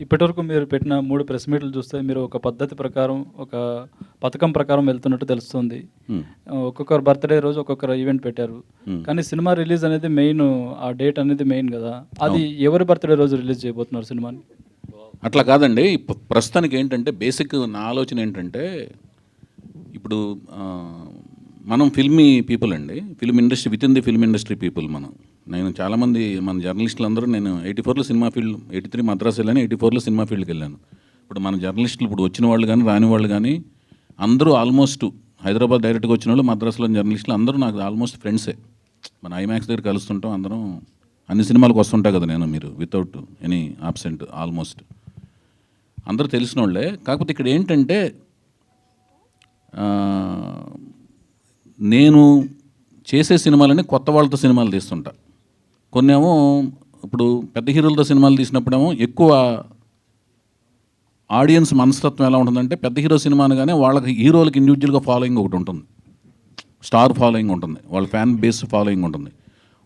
ఇప్పటివరకు మీరు పెట్టిన మూడు ప్రెస్ మీట్లు చూస్తే మీరు ఒక పద్ధతి ప్రకారం ఒక పథకం ప్రకారం వెళ్తున్నట్టు తెలుస్తుంది. Hmm. ఒక్కొక్కరు బర్త్డే రోజు ఒక్కొక్కరు ఈవెంట్ పెట్టారు. Hmm. కానీ సినిమా రిలీజ్ అనేది మెయిన్ ఆ డేట్ అనేది మెయిన్ కదా. అది ఎవరి బర్త్డే రోజు రిలీజ్ చేయబోతున్నారు సినిమాని? అట్లా కాదండి. ప్రస్తుతానికి ఏంటంటే బేసిక్ నా ఆలోచన ఏంటంటే ఇప్పుడు మనం ఫిల్మీ పీపుల్ అండి. Film industry with in the film industry people మనం. నేను చాలామంది మన జర్నలిస్టులు అందరూ నేను ఎయిటీ ఫోర్లో cinema field eighty three Madras వెళ్ళాను ఎయిటీ ఫోర్లో సినిమా ఫీల్డ్కి వెళ్ళాను. ఇప్పుడు మన జర్నలిస్టులు ఇప్పుడు వచ్చిన వాళ్ళు కానీ రాని వాళ్ళు కానీ అందరూ ఆల్మోస్ట్ హైదరాబాద్ డైరెక్ట్గా వచ్చిన వాళ్ళు మద్రాసులో జర్నలిస్టులు అందరూ నాకు ఆల్మోస్ట్ ఫ్రెండ్సే. మన ఐమాక్స్ దగ్గర కలుస్తుంటాం అందరం అన్ని సినిమాలకు వస్తుంటా కదా నేను మీరు వితౌట్ ఎనీ ఆబ్సెంట్ ఆల్మోస్ట్ అందరూ తెలిసిన వాళ్ళే. కాకపోతే ఇక్కడ ఏంటంటే నేను చేసే సినిమాలని కొత్త వాళ్ళతో సినిమాలు తీస్తుంటా. కొన్ని ఏమో ఇప్పుడు పెద్ద హీరోలతో సినిమాలు తీసినప్పుడేమో ఎక్కువ ఆడియన్స్ మనస్తత్వం ఎలా ఉంటుందంటే పెద్ద హీరో సినిమా అనగానే వాళ్ళకి హీరోలకి ఇండివిజువల్గా ఫాలోయింగ్ ఒకటి ఉంటుంది. స్టార్ ఫాలోయింగ్ ఉంటుంది. వాళ్ళ ఫ్యాన్ బేస్ ఫాలోయింగ్ ఉంటుంది.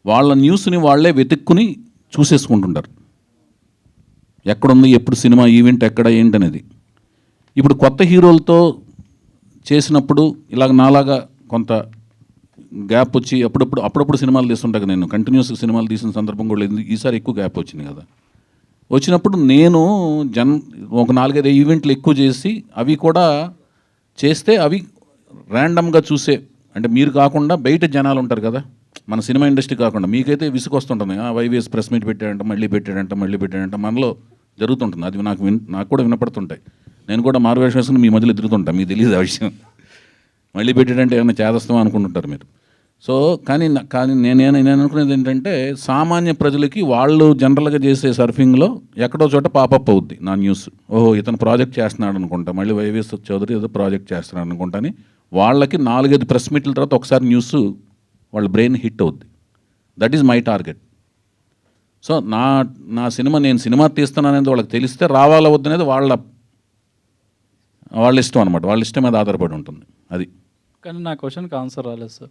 వాళ్ళ న్యూస్ని వాళ్ళే వెతుక్కుని చూసేసుకుంటుంటారు. ఎక్కడుంది ఎప్పుడు సినిమా ఈవెంట్ ఎక్కడ ఏంటనేది. ఇప్పుడు కొత్త హీరోలతో చేసినప్పుడు ఇలాగ నాలాగా కొంత గ్యాప్ వచ్చి అప్పుడప్పుడు అప్పుడప్పుడు సినిమాలు తీస్తుంటా నేను. కంటిన్యూస్ సినిమాలు తీసిన సందర్భం కూడా లేదు. ఈసారి ఎక్కువ గ్యాప్ వచ్చింది కదా. వచ్చినప్పుడు నేను జన్ ఒక నాలుగైదు ఈవెంట్లు ఎక్కువ చేసి అవి కూడా చేస్తే అవి ర్యాండమ్గా చూసే అంటే మీరు కాకుండా బయట జనాలు ఉంటారు కదా. మన సినిమా ఇండస్ట్రీ కాకుండా. మీకైతే విసుగు వస్తుంటుంది వైవిఎస్ ప్రెస్ మీట్ పెట్టాడంట మళ్ళీ పెట్టాడంట మళ్ళీ పెట్టాడంట. మనలో జరుగుతుంటుంది. అది నాకు విన్ నాకు కూడా వినపడుతుంటాయి. నేను కూడా మారువేషం వేసుకుని మీ మధ్యలో ఎదురుతుంటాను మీకు తెలియదు ఆ విషయం. మళ్ళీ పెట్టాడంటే ఏమైనా చేదస్తాం అనుకుంటుంటారు మీరు. సో కానీ కానీ నేను నేను అనుకునేది ఏంటంటే సామాన్య ప్రజలకి వాళ్ళు జనరల్గా చేసే సర్ఫింగ్లో ఎక్కడో చోట పాపప్ అవుద్ది నా న్యూస్. ఓహో ఇతను ప్రాజెక్ట్ చేస్తున్నాడు అనుకుంటా మళ్ళీ వైవిఎస్ చౌదరి ఏదో ప్రాజెక్ట్ చేస్తున్నాడు అనుకుంటాని వాళ్ళకి నాలుగైదు ప్రెస్ మీట్ల తర్వాత ఒకసారి న్యూస్ వాళ్ళ బ్రెయిన్ హిట్ అవుద్ది. That is my target. So నా నా సినిమా నేను సినిమా తీస్తాననేది వాళ్ళకి తెలిస్తే రావాలా వద్దనేది వాళ్ళ వాళ్ళ ఇష్టం అనమాట వాళ్ళ ఇష్టం మీద ఆధారపడి ఉంటుంది. అది. కానీ నా క్వశ్చన్కి ఆన్సర్ రాలేదు సార్.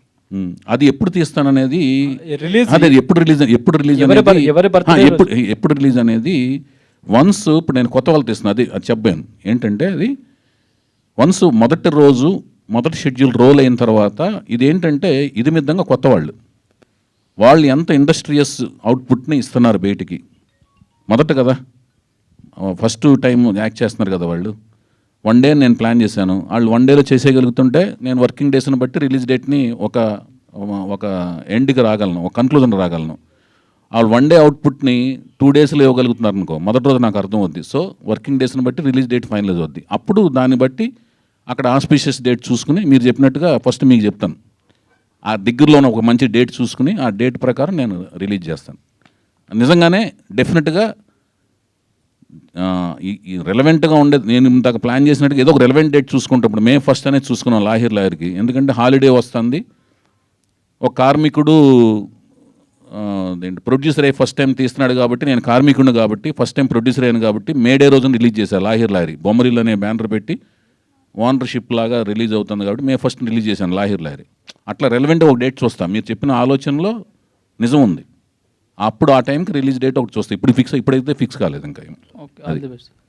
అది ఎప్పుడు తీస్తాననేది రిలీజ్ అదే ఎప్పుడు రిలీజ్ ఎప్పుడు రిలీజ్ అనేది ఎప్పుడు ఎప్పుడు రిలీజ్ అనేది వన్స్ ఇప్పుడు నేను కొత్త వాళ్ళు తీస్తున్నా అది అది చెప్పాను. ఏంటంటే అది వన్స్ మొదటి రోజు మొదటి షెడ్యూల్ రోల్ అయిన తర్వాత ఇది ఏంటంటే ఇది మిద్దంగా కొత్త వాళ్ళు. వాళ్ళు ఎంత ఇండస్ట్రియస్ అవుట్పుట్ని ఇస్తున్నారు బయటికి. మొదట కదా. ఫస్ట్ టైం యాక్ట్ చేస్తున్నారు కదా వాళ్ళు. వన్ డే నేను ప్లాన్ చేశాను. వాళ్ళు వన్ డేలో చేసేయగలుగుతుంటే నేను వర్కింగ్ డేస్ని బట్టి రిలీజ్ డేట్ని ఒక ఒక ఎండ్కి రాగలను ఒక కన్క్లూజన్ రాగలను. వాళ్ళు వన్ డే అవుట్పుట్ని టూ డేస్లో ఇవ్వగలుగుతున్నారు అనుకో మొదటి రోజు నాకు అర్థం అవుద్ది. సో వర్కింగ్ డేస్ని బట్టి రిలీజ్ డేట్ ఫైనలైజ్ అవుద్ది. అప్పుడు దాన్ని బట్టి అక్కడ ఆస్పీషియస్ డేట్ చూసుకుని మీరు చెప్పినట్టుగా ఫస్ట్ మీకు చెప్తాను. ఆ దగ్గరలో ఉన్న ఒక మంచి డేట్ చూసుకుని ఆ డేట్ ప్రకారం నేను రిలీజ్ చేస్తాను. నిజంగానే డెఫినెట్గా ఈ రెలవెంట్గా ఉండేది నేను ఇంతక ప్లాన్ చేసినట్టుగా ఏదో ఒక రెలవెంట్ డేట్ చూసుకుంటప్పుడు మే ఫస్ట్ అనేది చూసుకున్నాం లాహిర్ లాయర్కి ఎందుకంటే హాలిడే వస్తుంది. ఒక కార్మికుడు ప్రొడ్యూసర్ అయ్యి ఫస్ట్ టైం తీస్తున్నాడు కాబట్టి నేను కార్మికుడిని కాబట్టి ఫస్ట్ టైం ప్రొడ్యూసర్ అయ్యాను కాబట్టి మే డే రోజున రిలీజ్ చేశాను లాహిర్ లాయరి బొమ్మరిల్ అనే బ్యానర్ పెట్టి ఓనర్షిప్ లాగా రిలీజ్ అవుతుంది కాబట్టి మే ఫస్ట్ రిలీజ్ చేశాను లాహిర్ లాయరి అట్లా రెలవెంట్ ఒక డేట్ చూస్తాం మీరు చెప్పిన ఆలోచనలో నిజం ఉంది. అప్పుడు ఆ టైంకి రిలీజ్ డేట్ ఒకటి చూస్తాం ఇప్పుడు ఫిక్స్ ఇప్పుడైతే ఫిక్స్ కాలేదు ఇంకా ఏం. Okay all the best